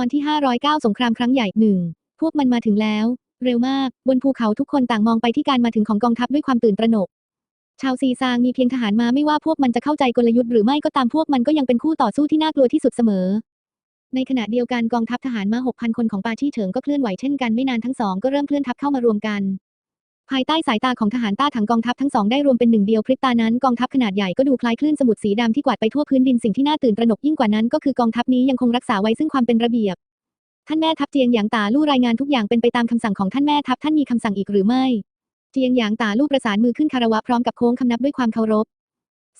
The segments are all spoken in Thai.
ตอนที่ 509 สงครามครั้งใหญ่หนึ่งพวกมันมาถึงแล้ว เร็วมาก บนภูเขาทุกคนต่างมองไปที่การมาถึงของกองทัพด้วยความตื่นตระหนก ชาวซีซางมีเพียงทหารมาไม่ว่าพวกมันจะเข้าใจกลยุทธ์หรือไม่ก็ตามพวกมันก็ยังเป็นคู่ต่อสู้ที่น่ากลัวที่สุดเสมอ ในขณะเดียวกันกองทัพทหารมา 6,000 คนของปาชี่เฉิงก็เคลื่อนไหวเช่นกันไม่นานทั้งสองก็เริ่มเคลื่อนทัพเข้ามารวมกัน ภายใต้สายตาของทหารต้าถังกองทัพทั้งสองได้รวมเป็นหนึ่งเดียวพริบตานั้นกองทัพขนาดใหญ่ก็ดูคล้ายคลื่นสมุทรสีดำที่กวาดไปทั่วพื้นดินสิ่งที่น่าตื่นตระหนกยิ่งกว่านั้นก็คือกองทัพนี้ยังคงรักษาไว้ซึ่งความเป็นระเบียบ ท่านแม่ทัพเจียงหยางตาลู่รายงานทุกอย่างเป็นไปตามคำสั่งของท่านแม่ทัพท่านมีคำสั่งอีกหรือไม่ เจียงหยางตาลู่ประสานมือขึ้นคารวะพร้อมกับโค้งคำนับด้วยความเคารพ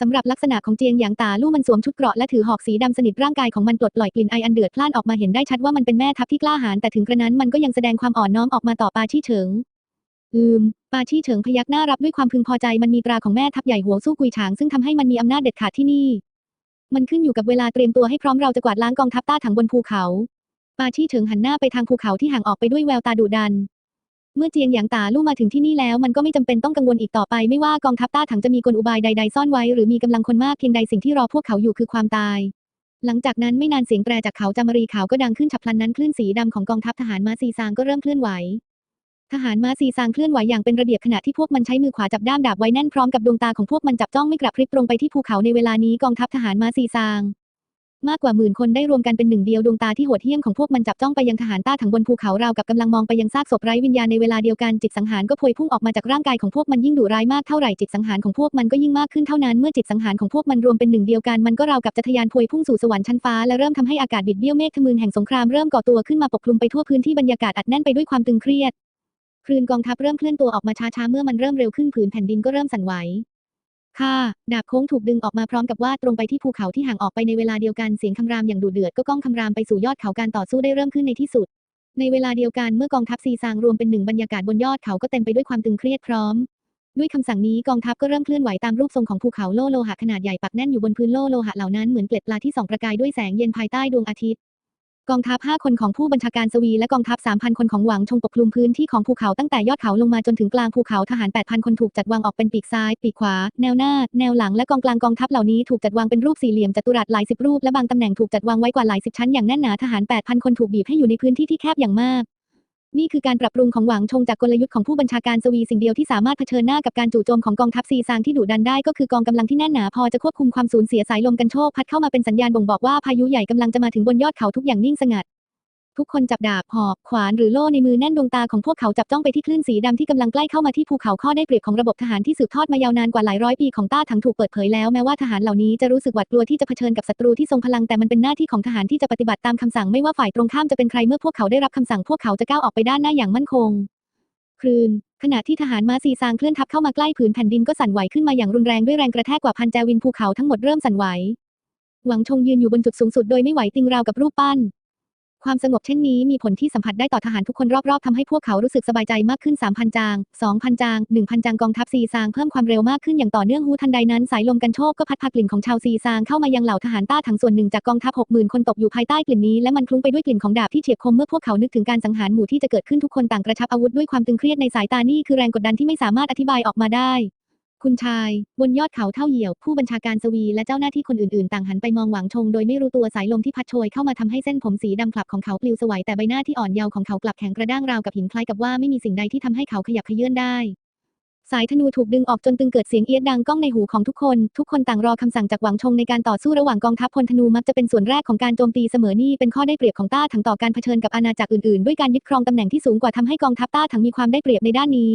สำหรับลักษณะของเจียงหยางตาลู่มันสวมชุดเกราะและถือหอกสีดำสนิทร่างกายของมันปลดปล่อยกลิ่นไออันเดือดพล่านออกมาเห็นได้ชัดว่ามันเป็นแม่ทัพที่กล้าหาญแต่ถึงกระนั้นมันก็ยังแสดงความอ่อนน้อมออกมาต่อปาชี่เฉิงอืม ปาชี่เฉิงพยักหน้ารับด้วยความพึงพอใจมันมีตราของแม่ทัพใหญ่หัวสู้กุยฉางซึ่งทำให้มันมีอำนาจเด็ดขาดที่นี่ มันขึ้นอยู่กับเวลาเตรียมตัวให้พร้อมเราจะกวาดล้างกองทัพต้าถังบนภูเขา ปาชี่เฉิงหันหน้าไปทางภูเขาที่ห่างออกไปด้วยแววตาดุดัน เมื่อเจียงหยางตาลู่มาถึงที่นี่แล้ว มันก็ไม่จำเป็นต้องกังวลอีกต่อไป ไม่ว่ากองทัพต้าถังจะมีกลอุบายใดๆซ่อนไว้หรือมีกำลังคนมากเพียงใดสิ่งที่รอพวกเขาอยู่คือความตาย หลังจากนั้นไม่นานเสียงแตรจากเขาจามรีขาวก็ดังขึ้นฉับพลันนั้นคลื่นสีดำของกองทัพทหารมาซีซางก็เริ่มเคลื่อนไหว ทหารม้าซีซางเคลื่อนไหวอย่างเป็นระเบียบขณะที่พวกมันใช้มือขวาจับด้ามดาบไว้แน่นพร้อมกับดวงตาของพวกมันจับจ้องไม่กระพริบตรงไปที่ภูเขาในเวลานี้กองทัพทหารม้าซีซางมากกว่าหมื่นคนได้รวมกันเป็นหนึ่งเดียวดวงตาที่โหดเหี้ยมของพวกมันจับจ้องไปยังทหารต้าถังบนภูเขาราวกับกำลังมองไปยังซากศพไร้วิญญาณในเวลาเดียวกันจิตสังหารก็พวยพุ่งออกมาจากร่างกายของพวกมันยิ่งดุร้ายมากเท่าไหร่จิตสังหารของพวกมันก็ยิ่งมากขึ้นเท่านั้นเมื่อจิตสังหารของพวกมันรวมเป็นหนึ่งเดียวกันมันก็ราวกับจะทะยานพวยพุ่งสู่สวรรค์ชั้นฟ้าและเริ่มทำให้อากาศบิดเบี้ยวเมฆทะมึนแห่งสงครามเริ่มก่อตัวขึ้นมาปกคลุมไปทั่วพื้นที่บรรยากาศอัดแน่นไปด้วยความตึงเครียด คลื่นกองทัพเริ่มเคลื่อนตัวออกมาช้าๆ เมื่อมันเริ่มเร็วขึ้นผืนแผ่นดินก็เริ่มสั่นไหวค่ะ ดาบโค้งถูกดึงออกมาพร้อมกับว่าตรงไปที่ภูเขาที่ห่างออกไปในเวลาเดียวกันเสียงคำรามอย่างดุเดือดก็ก้องคำรามไปสู่ยอดเขาการต่อสู้ได้เริ่มขึ้นในที่สุด ในเวลาเดียวกันเมื่อกองทัพซีซางรวมเป็นหนึ่งบรรยากาศบนยอดเขาก็เต็มไปด้วยความตึงเครียดพร้อม ด้วยคำสั่งนี้กองทัพก็เริ่มเคลื่อนไหวตามรูปทรงของภูเขาโลโลหะขนาดใหญ่ปักแน่นอยู่บนพื้นโลโลหะเหล่านั้นเหมือนเกล็ดปลาที่ส่องประกายด้วยแสงเย็นภายใต้ดวงอาทิตย์ กองทัพ 5 คนของผู้บัญชาการสวีและกองทัพ 3,000 คนของหวังชงปกคลุมพื้นที่ของภูเขาตั้งแต่ยอดเขาลงมาจนถึงกลางภูเขาทหาร 8,000 คนถูกจัดวางออกเป็นปีกซ้าย ปีกขวา แนวหน้า แนวหลังและกองกลางกองทัพเหล่านี้ถูกจัดวางเป็นรูปสี่เหลี่ยมจัตุรัสหลายสิบรูปและบางตำแหน่งถูกจัดวางไว้กว่าหลายสิบชั้นอย่างแน่นหนาทหาร 8,000 คนถูกบีบให้อยู่ในพื้นที่ที่แคบอย่างมาก นี่คือการปรับปรุงของหวังชงจากกลยุทธ์ของผู้บัญชาการสวีสิ่งเดียวที่สามารถเผชิญหน้ากับการจู่โจมของกองทัพซีซางที่ดุดันได้ก็คือกองกำลังที่แน่นหนาพอจะควบคุมความสูญเสียสายลมกันโชคพัดเข้ามาเป็นสัญญาณบ่งบอกว่าพายุใหญ่กำลังจะมาถึงบนยอดเขาทุกอย่างนิ่งสงัด ทุกคนจับดาบหอกขวานหรือโล่ในมือแน่นดวงตาของพวกเขาจับจ้องไปที่คลื่นสีดำที่กำลังใกล้เข้ามาที่ภูเขาข้อได้เปรียบของระบบทหารที่สืบทอดมายาวนานกว่าหลายร้อยปีของต้าถังถูกเปิดเผยแล้วแม้ว่าทหารเหล่านี้จะรู้สึกหวาดกลัวที่จะเผชิญกับศัตรูที่ทรงพลังแต่มันเป็นหน้าที่ของทหารที่จะปฏิบัติตามคำสั่งไม่ว่าฝ่ายตรงข้ามจะเป็นใครเมื่อพวกเขาได้รับคำสั่งพวกเขาจะก้าวออกไปด้านหน้าอย่างมั่นคงคลื่นขณะที่ทหารม้าซีซางเคลื่อนทัพเข้ามาใกล้ผืนแผ่นดินก็สั่นไหวขึ้นมาอย่างรุนแรงด้วยแรงกระแทกกว่าพันแจวินภูเขาทั้งหมดเริ่มสั่นไหวหวังชงยืนอยู่บนจุดสูงสุดโดยไม่ไหวติงราวกับรูปปั้น ความสงบเช่นนี้มีผลที่สัมผัสได้ต่อทหารทุกคนรอบๆทำให้พวกเขารู้สึกสบายใจมากขึ้น 3,000 จาง 2,000 จาง 1,000 จางกองทัพซีซางเพิ่มความเร็วมากขึ้นอย่างต่อเนื่องฮูทันใดนั้นสายลมกันโชกก็พัดพากลิ่นของชาวซีซางเข้ามายังเหล่าทหารต้าถังส่วนหนึ่งจากกองทัพ60,000 คนตกอยู่ภายใต้กลิ่นนี้และมันคลุ้งไปด้วยกลิ่นของดาบที่เฉียบคมเมื่อพวกเขานึกถึงการสังหารหมู่ที่จะเกิดขึ้นทุกคนต่างกระชับอาวุธด้วยความตึงเครียดในสายตานี่คือแรงกดดันที่ไม่สามารถอธิบายออกมาได้ คุณชาย บนยอดเขาเท่าเหี่ยว ผู้บัญชาการสวีและเจ้าหน้าที่คนอื่นๆ ต่างหันไปมองหวังชงโดยไม่รู้ตัวสายลมที่พัดโชยเข้ามาทำให้เส้นผมสีดำคลับของเขาปลิวสวยแต่ใบหน้าที่อ่อนเยาว์ของเขากลับแข็งกระด้างราวกับหินคล้ายกับว่าไม่มีสิ่งใดที่ทำให้เขาขยับเขยื้อนได้ สายธนูถูกดึงออกจนตึงเกิดเสียงเอียดดังก้องในหูของทุกคน ทุกคนต่างรอคำสั่งจากหวังชงในการต่อสู้ระหว่างกองทัพพลธนูมักจะเป็นส่วนแรกของการโจมตีเสมอนี่เป็นข้อได้เปรียบของต้าถังต่อการเผชิญกับอาณาจักรอื่นๆ ด้วยการยึดครองตำแหน่งที่สูงกว่าทำให้กองทัพต้าถังมีความได้เปรียบในด้านนี้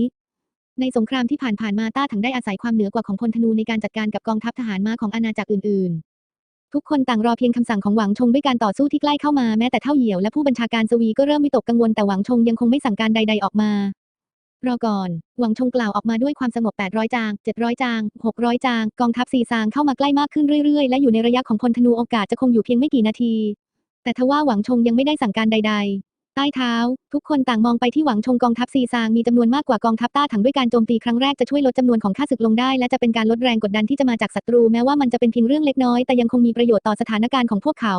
ในสงครามที่ผ่านๆมาต้าถังได้อาศัยความเหนือกว่าของพลธนูในการจัดการกับกองทัพทหารม้าของอาณาจักรอื่นๆ ทุกคนต่างรอเพียงคำสั่งของหวังชงด้วยการต่อสู้ที่ใกล้เข้ามาแม้แต่เท่าเหี่ยวและผู้บัญชาการสวีก็เริ่มวิตกกังวลแต่หวังชงยังคงไม่สั่งการใด ๆออกมารอก่อน หวังชงกล่าวออกมาด้วยความสงบ 800 จาง 700 จาง 600 จาง กองทัพซีซางเข้ามาใกล้มากขึ้นเรื่อยๆ และอยู่ในระยะของพลธนูโอกาสจะคงอยู่เพียงไม่กี่นาที แต่ทว่าหวังชงยังไม่ได้สั่งการใดๆ ใต้เท้า ทุกคนต่างมองไปที่หวังชงกองทัพซีซางมีจำนวนมากกว่ากองทัพต้าถังด้วยการโจมตีครั้งแรกจะช่วยลดจำนวนของข้าศึกลงได้ และจะเป็นการลดแรงกดดันที่จะมาจากศัตรูแม้ว่ามันจะเป็นเพียงเรื่องเล็กน้อยแต่ยังคงมีประโยชน์ต่อสถานการณ์ของพวกเขา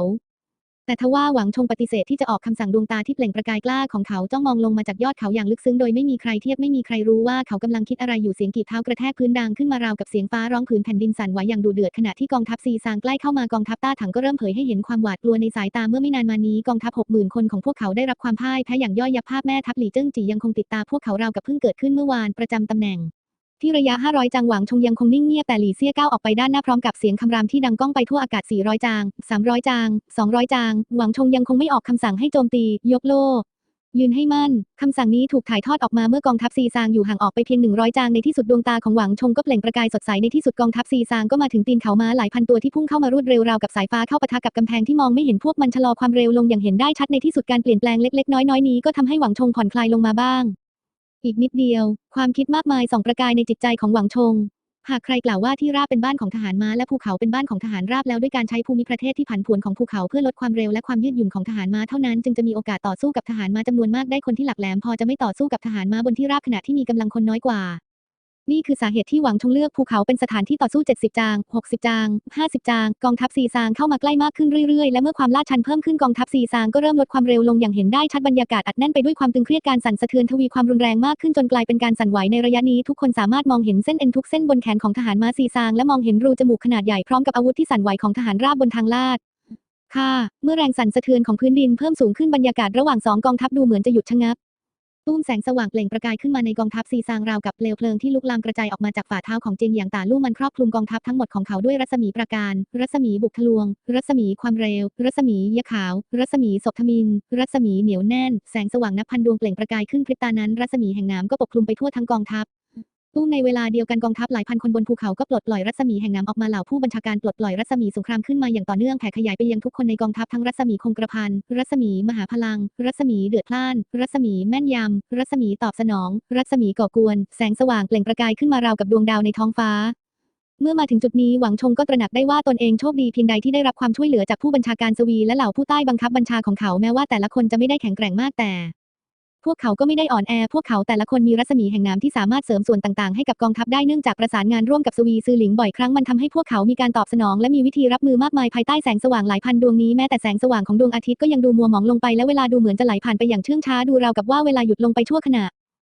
แต่ทว่าหวังชงปฏิเสธที่จะออกคำสั่งดวงตาที่เปล่งประกายกล้าของเขาจ้องมองลงมาจากยอดเขาอย่างลึกซึ้งโดยไม่มีใครเทียบไม่มีใครรู้ว่าเขากำลังคิดอะไรอยู่เสียงกีบเท้ากระแทกพื้นดังขึ้นมาราวกับเสียงฟ้าร้องผืนแผ่นดินสั่นไหวอย่างดุเดือดขณะที่กองทัพซีซางใกล้เข้ามากองทัพต้าถังก็เริ่มเผยให้เห็นความหวาดกลัวในสายตาเมื่อไม่นานมานี้กองทัพหกหมื่นคนของพวกเขาได้รับความพ่ายแพ้อย่างย่อยยับภาพแม่ทัพหลี่เจิ้งจียังคงติดตาพวกเขาราวกับเพิ่งเกิดขึ้นเมื่อวานประจำตำแหน่ง ที่ระยะ 500 จางหวังชงยังคงนิ่งเงียบแต่หลีเซี่ยก้าวออกไปด้านหน้าพร้อมกับเสียงคำรามที่ดังก้องไปทั่วอากาศ 400 จาง 300 จาง 200 จาง หวังชงยังคงไม่ออกคำสั่งให้โจมตี ยกโล่ยืนให้มั่น คำสั่งนี้ถูกถ่ายทอดออกมาเมื่อกองทัพซีซางอยู่ห่างออกไปเพียง 100 จางในที่สุดดวงตาของหวังชงก็เปล่งประกายสดใสในที่สุดกองทัพซีซางก็มาถึงตีนเขาม้าหลายพันตัวที่พุ่งเข้ามารวดเร็วราวกับสายฟ้าเข้าปะทะกับกำแพงที่มองไม่เห็นพวกมันชะลอความเร็วลงอย่างเห็นได้ชัดในที่สุดการเปลี่ยนแปลงเล็กๆน้อยๆนี้ก็ทำให้หวังชงผ่อนคลายลงมาบ้าง อีกนิดเดียว ความคิดมากมายส่องประกายในจิตใจของหวังชง หากใครกล่าวว่าที่ราบเป็นบ้านของทหารม้าและภูเขาเป็นบ้านของทหารราบแล้วด้วยการใช้ภูมิประเทศที่ผันผวนของภูเขาเพื่อลดความเร็วและความยืดหยุ่นของทหารม้าเท่านั้นจึงจะมีโอกาสต่อสู้กับทหารม้าจำนวนมากได้คนที่หลักแหลมพอจะไม่ต่อสู้กับทหารม้าบนที่ราบขณะที่มีกำลังคนน้อยกว่า นี่คือสาเหตุที่หวังชงเลือกภูเขาเป็นสถานที่ต่อสู้ 70 จาง 60 จาง 50 จาง กองทัพซีซางเข้ามาใกล้มากขึ้นเรื่อยๆ และเมื่อความลาดชันเพิ่มขึ้นกองทัพซีซางก็เริ่มลดความเร็วลงอย่างเห็นได้ชัดบรรยากาศอัดแน่นไปด้วยความตึงเครียดการสั่นสะเทือนทวีความรุนแรงมากขึ้นจนกลายเป็นการสั่นไหวในระยะนี้ทุกคนสามารถมองเห็นเส้นเอ็นทุกเส้นบนแขนของทหารม้าซีซางและมองเห็นรูจมูกขนาดใหญ่พร้อมกับอาวุธที่สั่นไหวของทหารราบบนทางลาดค่ะ เมื่อแรงสั่นสะเทือนของพื้นดินเพิ่มสูงขึ้นบรรยากาศระหว่างสองกองทัพดูเหมือนจะหยุดชะงัก ตุ้มแสงสว่างเปล่งประกายขึ้นมาในกองทัพซีซางราวกับเปลวเพลิงที่ลุกลามกระจายออกมาจากฝ่าเท้าของเจียงหยางตาลู่มันครอบคลุมกองทัพทั้งหมดของเขาด้วยรัศมีประการ รัศมีบุกทะลวง รัศมีความเร็ว รัศมียะขาว รัศมีศพทมิน รัศมีเหนียวแน่น แสงสว่างนับพันดวงเปล่งประกายขึ้นพริบตานั้นรัศมีแห่งน้ำก็ปกคลุมไปทั่วทั้งกองทัพ ตู้ในเวลาเดียวกันกองทัพหลายพันคนบนภูเขาก็ปลดปล่อยรัศมีแห่งน้ำออกมาเหล่าผู้บัญชาการปลดปล่อยรัศมีสงครามขึ้นมาอย่างต่อเนื่องแผ่ขยายไปยังทุกคนในกองทัพทั้งรัศมีคงกระพันรัศมีมหาพลัง รัศมีเดือดพล่าน รัศมีแม่นยำ รัศมีตอบสนอง รัศมีก่อกวน แสงสว่างเปล่งประกายขึ้นมาราวกับดวงดาวในท้องฟ้าเมื่อมาถึงจุดนี้หวังชงก็ตระหนักได้ว่าตนเองโชคดีเพียงใดที่ได้รับความช่วยเหลือจากผู้บัญชาการสวีและเหล่าผู้ใต้บังคับบัญชาของเขาแม้ว่าแต่ละคนจะไม่ได้แข็งแกร่งมากแต่ พวกเขาก็ไม่ได้อ่อนแอ พวกเขาแต่ละคนมีรัศมีแห่งน้ำที่สามารถเสริมส่วนต่างๆ ให้กับกองทัพได้เนื่องจากประสานงานร่วมกับสวีซือหลิงบ่อยครั้งมันทำให้พวกเขามีการตอบสนองและมีวิธีรับมือมากมายภายใต้แสงสว่างหลายพันดวงนี้แม้แต่แสงสว่างของดวงอาทิตย์ก็ยังดูมัวหมองลงไปและเวลาดูเหมือนจะไหลผ่านไปอย่างเชื่องช้าดูราวกับว่าเวลาหยุดลงไปชั่วขณะ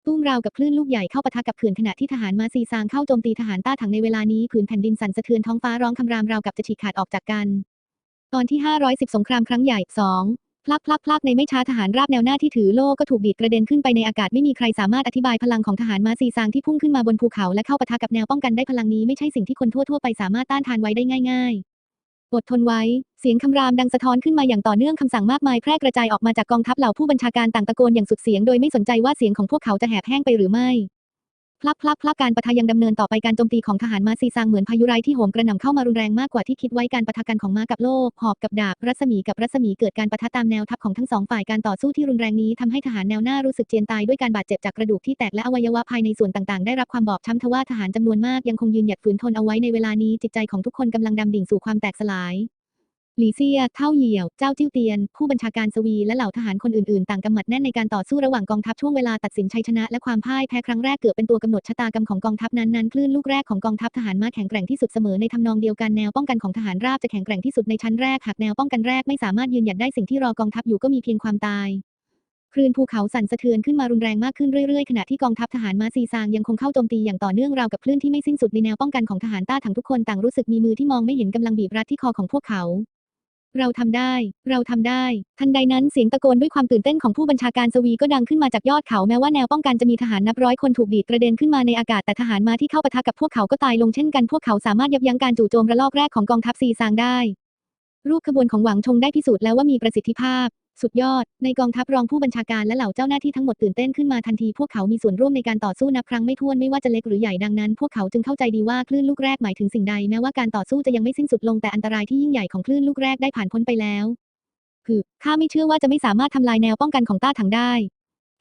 ตุ้มราวกับคลื่นลูกใหญ่เข้าปะทะกับเขื่อนขณะที่ทหารมาซีซางเข้าโจมตีทหารต้าถังในเวลานี้ผืนแผ่นดินสั่นสะเทือนท้องฟ้าร้องคำรามราวกับจะฉีกขาดออกจากกัน ตอนที่ 510 สงครามครั้งใหญ่ 2 พลักพลักพลักในไม่ช้าทหารราบแนวหน้าที่ถือโล่ก็ถูกดีดกระเด็นขึ้นไปในอากาศไม่มีใครสามารถอธิบายพลังของทหารมาซีซางที่พุ่งขึ้นมาบนภูเขาและเข้าปะทะกับแนวป้องกันได้พลังนี้ไม่ใช่สิ่งที่คนทั่วๆไปสามารถต้านทานไว้ได้ง่าย ๆ อดทนไว้ เสียงคำรามดังสะท้อนขึ้นมาอย่างต่อเนื่องคำสั่งมากมายแพร่กระจายออกมาจากกองทัพเหล่าผู้บัญชาการต่างตะโกนอย่างสุดเสียงโดยไม่สนใจว่าเสียงของพวกเขาจะแหบแห้งไปหรือไม่ พลักพลักพลักการปะทะยังดำเนินต่อไปการโจมตีของทหารมาซีซางเหมือนพายุร้ายที่โหมกระหน่ำเข้ามารุนแรงมากกว่าที่คิดไว้การปะทะกันของม้ากับโล่หอบกับดาบ รัศมีกับรัศมีเกิดการปะทะตามแนวทัพของทั้งสองฝ่ายการต่อสู้ที่รุนแรงนี้ทำให้ทหารแนวหน้ารู้สึกเจียนตายด้วยการบาดเจ็บจากกระดูกที่แตกและอวัยวะภายในส่วนต่างๆ ได้รับความบอบช้ำทว่าทหารจำนวนมากยังคงยืนหยัดฝืนทนเอาไว้ในเวลานี้จิตใจของทุกคนกำลังดำดิ่งสู่ความแตกสลาย หลีเซีย เท่าเหยี่ยว เจ้าจิ้วเตียน ผู้บัญชาการสวีและเหล่าทหารคนอื่นๆ ต่างกำหมัดแน่นในการต่อสู้ระหว่างกองทัพช่วงเวลาตัดสินชัยชนะและความพ่ายแพ้ครั้งแรกเกือบเป็นตัวกำหนดชะตากรรมของกองทัพนั้นๆคลื่นลูกแรกของกองทัพทหารมาแข็งแกร่งที่สุดเสมอในทำนองเดียวกันแนวป้องกันของทหารราบจะแข็งแกร่งที่สุดในชั้นแรกหากแนวป้องกันแรกไม่สามารถยืนหยัดได้สิ่งที่รอกองทัพอยู่ก็มีเพียงความตายคลื่นภูเขาสั่นสะเทือนขึ้นมารุนแรงมากขึ้นเรื่อยๆ ขณะที่กองทัพทหารมาซีซางยังคงเข้าโจมตีอย่างต่อเนื่องราวกับคลื่นที่ไม่สิ้นสุดในแนวป้องกันของทหารต้าถังทุกคนต่างรู้สึกมีมือที่มองไม่เห็นกำลังบีบรัดที่คอของพวกเขา เราทำได้ เราทำได้ ทันใดนั้นเสียงตะโกนด้วยความตื่นเต้นของผู้บัญชาการสวีก็ดังขึ้นมาจากยอดเขาแม้ว่าแนวป้องกันจะมีทหารนับร้อยคนถูกดีดกระเด็นขึ้นมาในอากาศแต่ทหารมาที่เข้าปะทะกับพวกเขาก็ตายลงเช่นกันพวกเขาสามารถยับยั้งการจู่โจมระลอกแรกของกองทัพซีซางได้ รูปขบวนของหวังชงได้พิสูจน์แล้วว่ามีประสิทธิภาพ สุดยอด ในกองทัพรองผู้บัญชาการและเหล่าเจ้าหน้าที่ทั้งหมดตื่นเต้นขึ้นมาทันทีพวกเขามีส่วนร่วมในการต่อสู้นับครั้งไม่ถ้วนไม่ว่าจะเล็กหรือใหญ่ดังนั้น พวกเขาจึงเข้าใจดีว่าคลื่นลูกแรกหมายถึงสิ่งใดแม้ว่าการต่อสู้จะยังไม่สิ้นสุดลงแต่อันตรายที่ยิ่งใหญ่ของคลื่นลูกแรกได้ผ่านพ้นไปแล้วคือข้าไม่เชื่อว่าจะไม่สามารถทำลายแนวป้องกันของต้าถังได้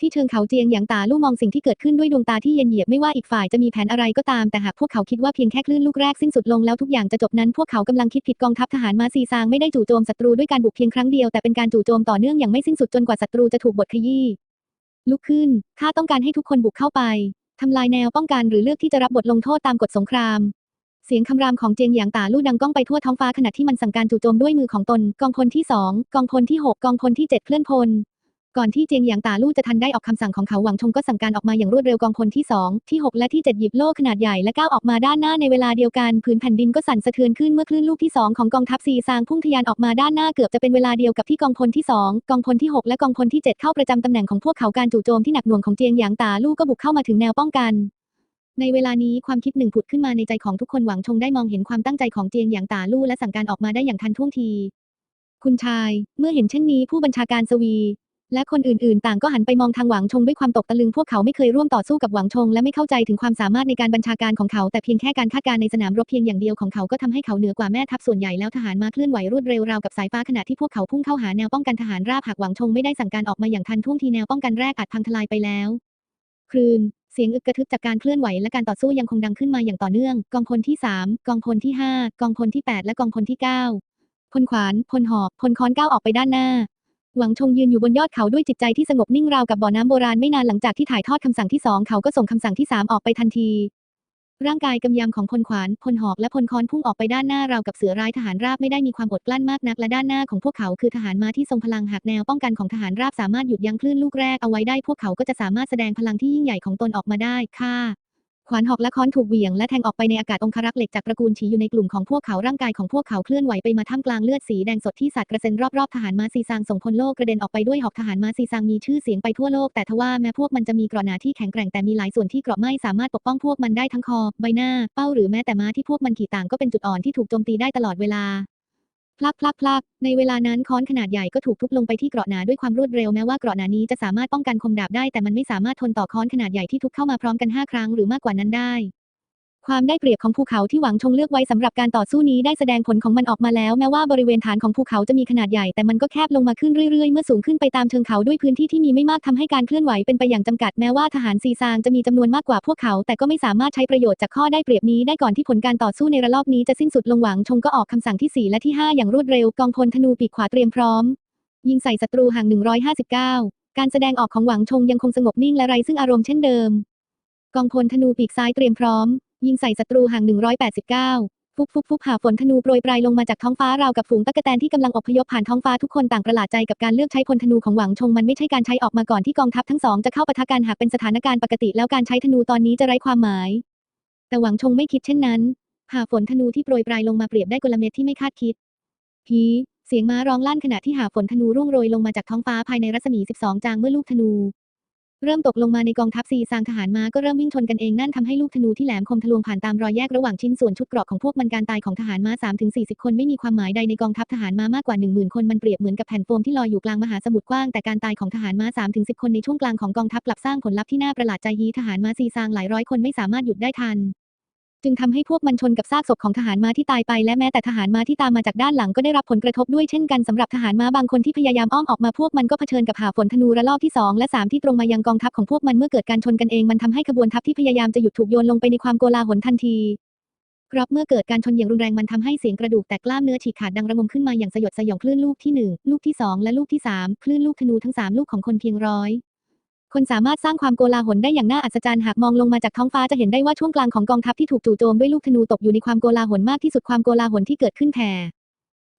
ที่เชิงเขาเจียงหยางตาลู่มองสิ่งที่เกิดขึ้นด้วยดวงตาที่เย็นเยียบไม่ว่าอีกฝ่ายจะมีแผนอะไรก็ตามแต่หากพวกเขาคิดว่าเพียงแค่คลื่นลูกแรกสิ้นสุดลงแล้วทุกอย่างจะจบนั้นพวกเขากำลังคิดผิดกองทัพทหารมาซีซางไม่ได้จู่โจมศัตรูด้วยการบุกเพียงครั้งเดียวแต่เป็นการจู่โจมต่อเนื่องอย่างไม่สิ้นสุดจนกว่าศัตรูจะถูกบดขยี้ลุกขึ้นข้าต้องการให้ทุกคนบุกเข้าไปทำลายแนวป้องกันหรือเลือกที่จะรับบทลงโทษตามกฎสงครามเสียงคำรามของเจียงหยางตาลู่ดังก้องไปทั่วท้องฟ้าขณะที่มันสั่งการจู่โจมด้วยมือของตน กองพลที่สองกองพลที่หกกองพลที่เจ็ดเคลื่อนพล ก่อนที่เจียงหยางตาลู่จะทันได้ออกคำสั่งของเขาหวังชงก็สั่งการออกมาอย่างรวดเร็วกองพลที่สองที่หกและที่เจ็ดหยิบโล่ขนาดใหญ่และก้าวออกมาด้านหน้าในเวลาเดียวกันพื้นแผ่นดินก็สั่นสะเทือนขึ้นเมื่อคลื่นลูกที่สองของกองทัพซีซางพุ่งทะยานออกมาด้านหน้าเกือบจะเป็นเวลาเดียวกับที่กองพลที่สองกองพลที่หกและกองพลที่เจ็ดเข้าประจำตำแหน่งของพวกเขาการจู่โจมที่หนักหน่วงของเจียงหยางตาลู่ก็บุกเข้ามาถึงแนวป้องกันในเวลานี้ความคิดหนึ่งผุดขึ้นมาในใจของทุกคนหวังชงได้มองเห็นความตั้งใจของเจียงหยางตาลู่และสั่งการออกมาได้อย่างทันท่วงที คุณชาย เมื่อเห็นเช่นนี้ผู้บัญชาการสวี และคนอื่นๆ ต่างก็หันไปมองทางหวังชงด้วยความตกตะลึงพวกเขาไม่เคยร่วมต่อสู้กับหวังชง และไม่เข้าใจถึงความสามารถในการบัญชาการของเขา แต่เพียงแค่การคาดการณ์ในสนามรบเพียงอย่างเดียวของเขาก็ทำให้เขาเหนือกว่าแม่ทัพส่วนใหญ่แล้วทหารมาเคลื่อนไหวรวดเร็วราวกับสายฟ้าขณะที่พวกเขาพุ่งเข้าหาแนวป้องกันทหารราบหากหวังชงไม่ได้สั่งการออกมาอย่างทันท่วงทีแนวป้องกันแรกอาจพังทลายไปแล้วคลื่นเสียงอึกกระทึกจากการเคลื่อนไหวและการต่อสู้ยังคงดังขึ้นมาอย่างต่อเนื่อง กองพลที่ 3 กองพลที่ 5 กองพลที่ 8 และกองพลที่ 9พลขวาน พลหอก พลค้อนก้าวออกไปด้านหน้า หวังชงยืนอยู่บนยอดเขาด้วยจิตใจที่สงบนิ่งราวกับบ่อน้ำโบราณไม่นานหลังจากที่ถ่ายทอดคำสั่งที่สองเขาก็ส่งคำสั่งที่สามออกไปทันที ร่างกายกำยำของพลขวาน พลหอกและพลค้อนพุ่งออกไปด้านหน้าราวกับเสือร้ายทหารราบไม่ได้มีความอดกลั้นมากนักและด้านหน้าของพวกเขาคือทหารม้าที่ทรงพลังหากแนวป้องกันของทหารราบสามารถหยุดยั้งคลื่นลูกแรกเอาไว้ได้พวกเขาก็จะสามารถแสดงพลังที่ยิ่งใหญ่ของตนออกมาได้ค่ะ ขวานหอกและค้อนถูกเหวี่ยงและแทงออกไปในอากาศองครักษ์เหล็กจากตระกูลฉีอยู่ในกลุ่มของพวกเขาร่างกายของพวกเขาเคลื่อนไหวไปมาท่ามกลางเลือดสีแดงสดที่สาดกระเซ็นรอบๆทหารม้าซีซางส่งพลโลกกระเด็นออกไปด้วยหอกทหารม้าซีซางมีชื่อเสียงไปทั่วโลกแต่ทว่าแม้พวกมันจะมีเกราะหนาที่แข็งแกร่งแต่มีหลายส่วนที่เกราะไม่สามารถปกป้องพวกมันได้ทั้งคอ ใบหน้า เป้าหรือแม้แต่ม้าที่พวกมันขี่ต่างก็เป็นจุดอ่อนที่ถูกโจมตีได้ตลอดเวลา พลักพลักพลักในเวลานั้นค้อนขนาดใหญ่ก็ถูกทุบลงไปที่เกราะหนาด้วยความรวดเร็วแม้ว่าเกราะหนานี้จะสามารถป้องกันคมดาบได้แต่มันไม่สามารถทนต่อค้อนขนาดใหญ่ที่ทุบเข้ามาพร้อมกันห้าครั้งหรือมากกว่านั้นได้ ความได้เปรียบของภูเขาที่หวังชงเลือกไว้สำหรับการต่อสู้นี้ได้แสดงผลของมันออกมาแล้ว แม้ว่าบริเวณฐานของภูเขาจะมีขนาดใหญ่แต่มันก็แคบลงมาขึ้นเรื่อยๆ เมื่อสูงขึ้นไปตามเชิงเขาด้วยพื้นที่ที่มีไม่มากทำให้การเคลื่อนไหวเป็นไปอย่างจำกัดแม้ว่าทหารซีซางจะมีจำนวนมากกว่าพวกเขา แต่ก็ไม่สามารถใช้ประโยชน์จากข้อได้เปรียบนี้ได้ก่อนที่ผลการต่อสู้ในระลอกนี้จะสิ้นสุดลงหวังชงก็ออกคำสั่งที่ 4 และที่ 5 อย่างรวดเร็วกองพลธนูปีกขวาเตรียมพร้อม ยิงใส่ศัตรูห่าง 159 การแสดงออกของหวังชงยังคงสงบนิ่งและไร้ซึ่งอารมณ์เช่นเดิม กองพลธนูปีกซ้ายเตรียมพร้อม ยิงใส่ศัตรูห่าง 189ฟุบฟุบฟุบหาฝนธนูโปรยปลายลงมาจากท้องฟ้าราวกับฝูงตั๊กแตนที่กำลังอพยพผ่านท้องฟ้าทุกคนต่างประหลาดใจกับการเลือกใช้พลธนูของหวังชงมันไม่ใช่การใช้ออกมาก่อนที่กองทัพทั้งสองจะเข้าปะทะกันหากเป็นสถานการณ์ปกติแล้วการใช้ธนูตอนนี้จะไร้ความหมาย แต่หวังชงไม่คิดเช่นนั้นหาฝนธนูที่โปรยปลายลงมาเปรียบได้กลเม็ดที่ไม่คาดคิดพีเสียงม้าร้องลั่นขณะที่หาฝนธนูร่วงโรยลงมาจากท้องฟ้าภายในรัศมี 12 จางเมื่อลูกธนู เริ่มตกลงมาในกองทัพซีซางทหารมาก็เริ่มวิ่งชนกันเองนั่นทำให้ลูกธนูที่แหลมคมทะลวงผ่านตามรอยแยกระหว่างชิ้นส่วนชุดเกราะของพวกมันการตายของทหารมา3-40 คนไม่มีความหมายใดในกองทัพทหารมามากกว่า 10,000 คนมันเปรียบเหมือนกับแผ่นโฟมที่ลอยอยู่กลางมหาสมุทรกว้างแต่การตายของทหารมา3-10 คนในช่วงกลางของกองทัพกลับสร้างผลลัพธ์ที่น่าประหลาดใจฮีทหารมาซีซางหลายร้อยคนไม่สามารถหยุดได้ทัน จึงทำให้พวกมันชนกับซากศพของทหารม้าที่ตายไป และแม้แต่ทหารม้าที่ตามมาจากด้านหลังก็ได้รับผลกระทบด้วยเช่นกันสำหรับทหารม้าบางคนที่พยายามอ้อมออกมาพวกมันก็เผชิญกับหาฝนธนูระลอกที่ 2 และ 3 ที่ตรงมายังกองทัพของพวกมันเมื่อเกิดการชนกันเองมันทำให้ขบวนทัพที่พยายามจะหยุดถูกโยนลงไปในความโกลาหลทันทีครับเมื่อเกิดการชนอย่างรุนแรงมันทำให้เสียงกระดูกแตกกล้ามเนื้อฉีกขาดดังระงมขึ้นมาอย่างสยดสยองคลื่นลูกที่ 1 ลูกที่ 2 และลูกที่ 3 คลื่นลูกธนูทั้ง 3 ลูกของคนเพียงร้อย คนสามารถสร้างความโกลาหลได้อย่างน่าอัศจรรย์หากมองลงมาจากท้องฟ้าจะเห็นได้ว่าช่วงกลางของกองทัพที่ถูกจู่โจมด้วยลูกธนูตกอยู่ในความโกลาหลมากที่สุดความโกลาหลที่เกิดขึ้นแผ่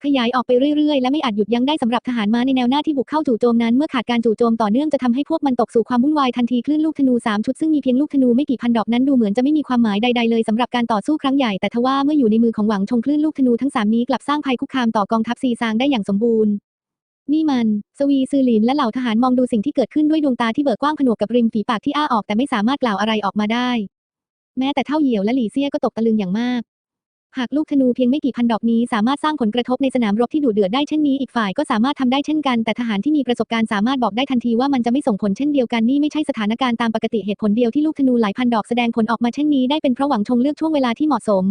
ขยายออกไปเรื่อยๆ และไม่อาจหยุดยั้งได้สำหรับทหารม้าในแนวหน้าที่บุกเข้าจู่โจมนั้นเมื่อขาดการจู่โจมต่อเนื่องจะทำให้พวกมันตกสู่ความวุ่นวายทันทีคลื่นลูกธนูสามชุดซึ่งมีเพียงลูกธนูไม่กี่พันดอกนั้นดูเหมือนจะไม่มีความหมายใดๆเลยสำหรับการต่อสู้ครั้งใหญ่แต่ทว่าเมื่ออยู่ในมือของหวังชงคลื่นลูกธนูทั้งสามนี้กลับสร้างภัยคุกคามต่อกองทัพซีซางได้อย่างสมบูรณ์ นี่มัน สวีซือหลินและเหล่าทหารมองดูสิ่งที่เกิดขึ้นด้วยดวงตาที่เบิกกว้างผนวกกับริมฝีปากที่อ้าออกแต่ไม่สามารถกล่าวอะไรออกมาได้ แม้แต่เท่าเหยี่ยวและหลี่เซี่ยก็ตกตะลึงอย่างมาก หากลูกธนูเพียงไม่กี่พันดอกนี้สามารถสร้างผลกระทบในสนามรบที่ดุเดือดได้เช่นนี้อีกฝ่ายก็สามารถทำได้เช่นกัน แต่ทหารที่มีประสบการณ์สามารถบอกได้ทันทีว่ามันจะไม่ส่งผลเช่นเดียวกันนี่ไม่ใช่สถานการณ์ตามปกติเหตุผลเดียวที่ลูกธนูหลายพันดอกแสดงผลออกมาเช่นนี้ได้เป็นเพราะหวังชงเลือกช่วงเวลาที่เหมาะสม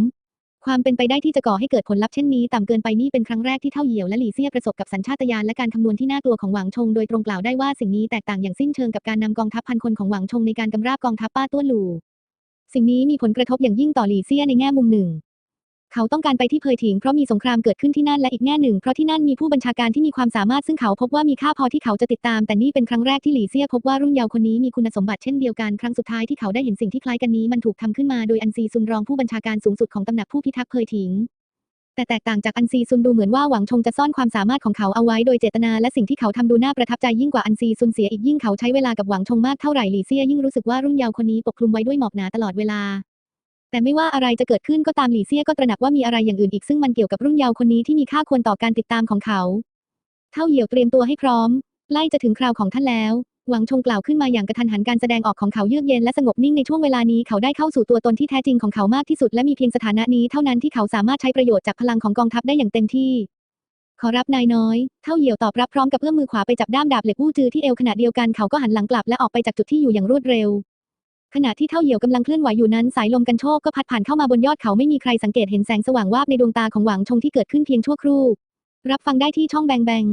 ความเป็นไปได้ที่จะก่อให้เกิดผลลัพธ์เช่นนี้ต่ำเกินไปนี่เป็นครั้งแรกที่เท่าเหยี่ยวและหลี่เซี่ยประสบกับสัญชาตญาณและการคำนวณที่น่ากลัวของหวังชงโดยตรงกล่าวได้ว่าสิ่งนี้แตกต่างอย่างสิ้นเชิงกับการนำกองทัพพันคนของหวังชงในการกำราบกองทัพป้าต้วนหลู่สิ่งนี้มีผลกระทบอย่างยิ่งต่อหลี่เซี่ยในแง่มุมหนึ่ง เขาต้องการไปที่เพยถิงเพราะมีสงครามเกิดขึ้นที่นั่นและอีกแง่หนึ่งเพราะที่นั่นมีผู้บัญชาการที่มีความสามารถซึ่งเขาพบว่ามีค่าพอที่เขาจะติดตาม แต่นี่เป็นครั้งแรกที่หลี่เซี่ยพบว่ารุ่นเยาว์คนนี้มีคุณสมบัติเช่นเดียวกันครั้งสุดท้ายที่เขาได้เห็นสิ่งที่คล้ายกันนี้มันถูกทำขึ้นมาโดยอันซีซุนรองผู้บัญชาการสูงสุดของตำหนักผู้พิทักษ์เพยถิงแต่แตกต่างจากอันซีซุนดูเหมือนว่าหวังชงจะซ่อนความสามารถของเขาเอาไว้โดยเจตนาและสิ่งที่เขาทำดูน่าประทับใจยิ่งกว่าอันซีซุนเสียอีกยิ่งเขาใช้เวลากับหวังชงมากเท่าไหร่หลี่เซี่ยยิ่งรู้สึกว่ารุ่นเยาว์คนนี้ปกคลุมไว้ด้วยหมอกหนาตลอดเวลา แต่ไม่ว่าอะไรจะเกิดขึ้นก็ตามหลี่เซี่ยก็ตระหนักว่ามีอะไรอย่างอื่นอีกซึ่งมันเกี่ยวกับรุ่นเยาว์คนนี้ที่มีค่าควรต่อการติดตามของเขา เท่าเหี่ยวเตรียมตัวให้พร้อมใกล้จะถึงคราวของท่านแล้ว หวังชงกล่าวขึ้นมาอย่างกระทันหันการแสดงออกของเขาเยือกเย็นและสงบนิ่งในช่วงเวลานี้เขาได้เข้าสู่ตัวตนที่แท้จริงของเขามากที่สุดและมีเพียงสถานะนี้เท่านั้นที่เขาสามารถใช้ประโยชน์จากพลังของกองทัพได้อย่างเต็มที่ ขอรับนายน้อย เท่าเหี่ยวตอบรับพร้อมกับเอื้อมมือขวาไปจับด้ามดาบเหล็กวู้จือที่เอวขณะเดียวกันเขาก็หันหลังกลับและออกไปจากจุดที่อยู่อย่างรวดเร็ว ขณะที่เท่าเหยี่ยวกำลังเคลื่อนไหวอยู่นั้นสายลมกันโชกก็พัดผ่านเข้ามาบนยอดเขาไม่มีใครสังเกตเห็นแสงสว่างวาบในดวงตาของหวังชงที่เกิดขึ้นเพียงชั่วครู่ รับฟังได้ที่ช่องแบงแบง